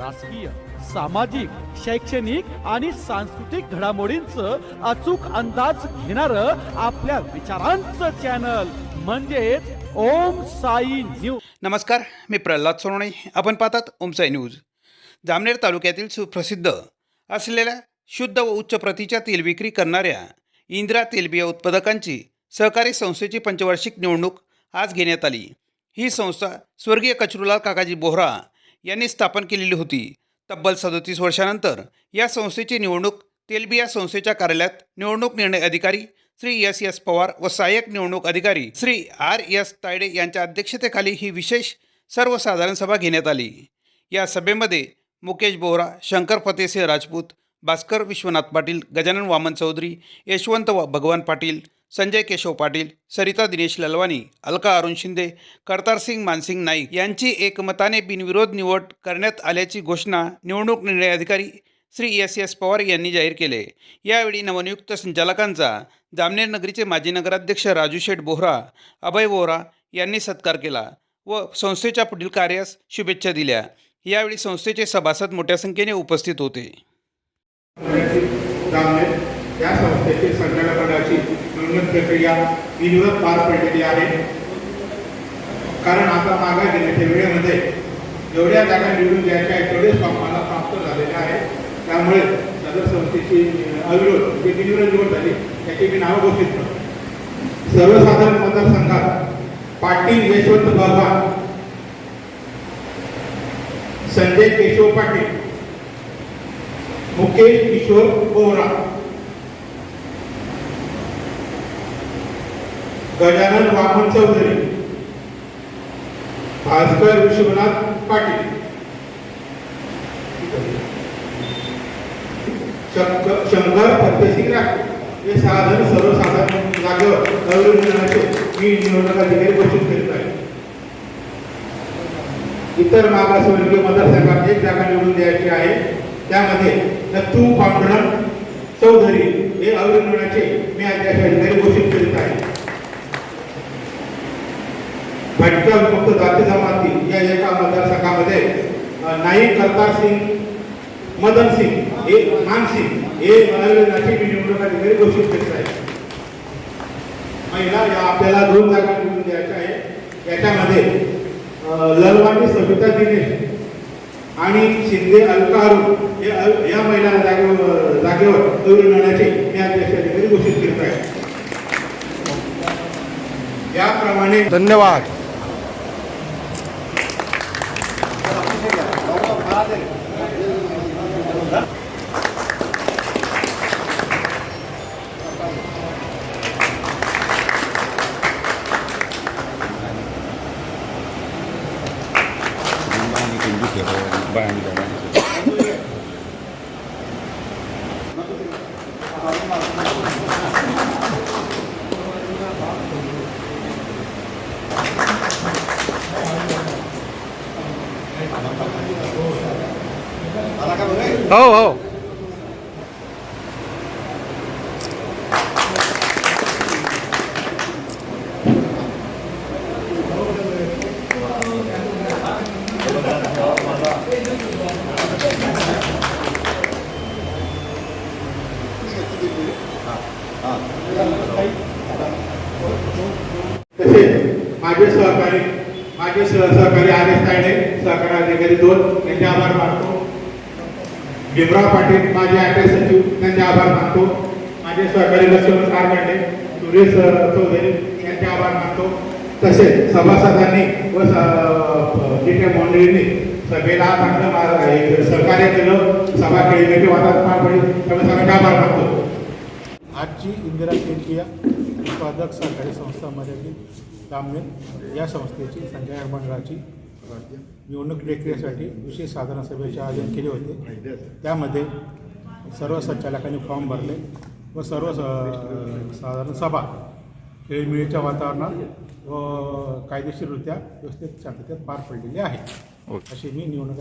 राजकीय सामाजिक शैक्षणिक आणि सांस्कृतिक घडामोडींचं अचूक अंदाज घेणार आपल्या विचारांचं चॅनल म्हणजेच ओम साई न्यूज नमस्कार मी प्रल्हाद सोनवणे. आपण पाहतात ओम साई न्यूज. जामनेर तालुक्यातील सुप्रसिद्ध असलेल्या शुद्ध व उच्च प्रतीच्या तेल विक्री करणाऱ्या इंदिरा तेलबिया उत्पादकांची सहकारी संस्थेची पंचवार्षिक निवडणूक आज घेण्यात आली. ही संस्था स्वर्गीय कचरूलाल काकाजी बोहरा यांनी स्थापन केलेली होती. तब्बल सदोतीस वर्षानंतर या संस्थेची निवडणूक तेलबिया संस्थेच्या कार्यालयात निवडणूक निर्णय अधिकारी श्री एस एस पवार व सहाय्यक निवडणूक अधिकारी श्री आर एस तायडे यांच्या अध्यक्षतेखाली ही विशेष सर्वसाधारण सभा घेण्यात आली. या सभेमध्ये मुकेश बोहरा शंकर फतेसिंह राजपूत भास्कर विश्वनाथ पाटील गजानन वामन चौधरी यशवंत व भगवान पाटील संजय केशव पाटील सरिता दिनेश ललवानी अलका अरुण शिंदे करतारसिंग मानसिंग नाईक यांची एकमताने बिनविरोध निवड करण्यात आल्याची घोषणा निवडणूक निर्णय अधिकारी श्री एस एस पवार यांनी जाहीर केले. यावेळी नवनियुक्त संचालकांचा जामनेर नगरीचे माजी नगराध्यक्ष राजू शेठ बोहरा अभय बोहरा यांनी सत्कार केला व संस्थेच्या पुढील कार्यास शुभेच्छा दिल्या. यावेळी संस्थेचे सभासद मोठ्या संख्येने उपस्थित होते. जामनेर या संस्थेची संचालकाची निवडणूक प्रक्रिया विधिवत पार पडलेली आहे. कारण आता मागा घेण्याच्या वेळेमध्ये जेवढ्या जागा निवडून द्यायच्या आहेत तेवढेच मला प्राप्त झालेले आहे. त्यामुळे सदर संस्थेची अविरोध जी बिनविरोध निवड झाली त्याची मी नाव घोषित करतो. सर्वसाधारण मतदारसंघात पाटील यशवंत भगवान संजय केशव पाटील मुकेश किशोर बोहरा गजानन वामन चौधरी भास्कर विश्वनाथ पाटील शंकर फतेसिंग राठोड हे साधन सर्वसाधारण जागेवर निवडण्याचे मी निवडणूक अधिकारी घोषित करीत आहे. इतर मागासवर्गीय मतदारसंघात एक जागा निवडून द्यायची आहे. त्यामध्ये दत्तू पांडुरंग चौधरी हे अवलंबनाचे मी अध्यक्ष अधिकारी घोषित करीत आहे भटका फक्त जाती जमाती या एका मतदारसंघामध्ये अ, नाईक करतार सिंग मदन सिंग हे मानसिंग हे अवलंबनाचे मी निवडणूक अधिकारी घोषित करीत आहे महिला या आपल्याला दोन जागा निवडून द्यायच्या आहे याच्यामध्ये ललवाणी सविता दिनेश आणि शिंदे अलकारू हे या महिला जागेवर जागेवर निवडून येण्याचे मी अध्यक्ष अधिकारी घोषित करीत आहे. याप्रमाणे धन्यवाद. हो हो तसेच माझे सहकारी माझे सहकारी आर एस तायडे सहकारी अधिकारी दोन त्यांचे आभार मानतो. भीमराव पाटील माझे आटे सचिव त्यांचे आभार मानतो. माझे सहकारी लक्ष्मण कारखंडे सुरेश चौधरी यांचे आभार मानतो. तसेच सभासदांनी व जे काही मंडळींनी सभेला चांगलं सहकार्य केलं. सभा खेळण्याचे वातावरण पार पडले. त्यामुळे सगळ्यांचे आभार मानतो. आजची इंदिरा केंद्रीय उत्पादक सहकारी संस्था मर्यादित जामनेर या संस्थेची संचालक मंडळाची निवडणूक प्रक्रियेसाठी विशेष साधारण सभेचे आयोजन केले होते. त्यामध्ये सर्व संचालकांनी फॉर्म भरले व सर्व साधारण सभा खेळमिळीच्या वातावरणात व कायदेशीररित्या व्यवस्थित शांततेत पार पडलेली आहे. अशी मी निवडणूक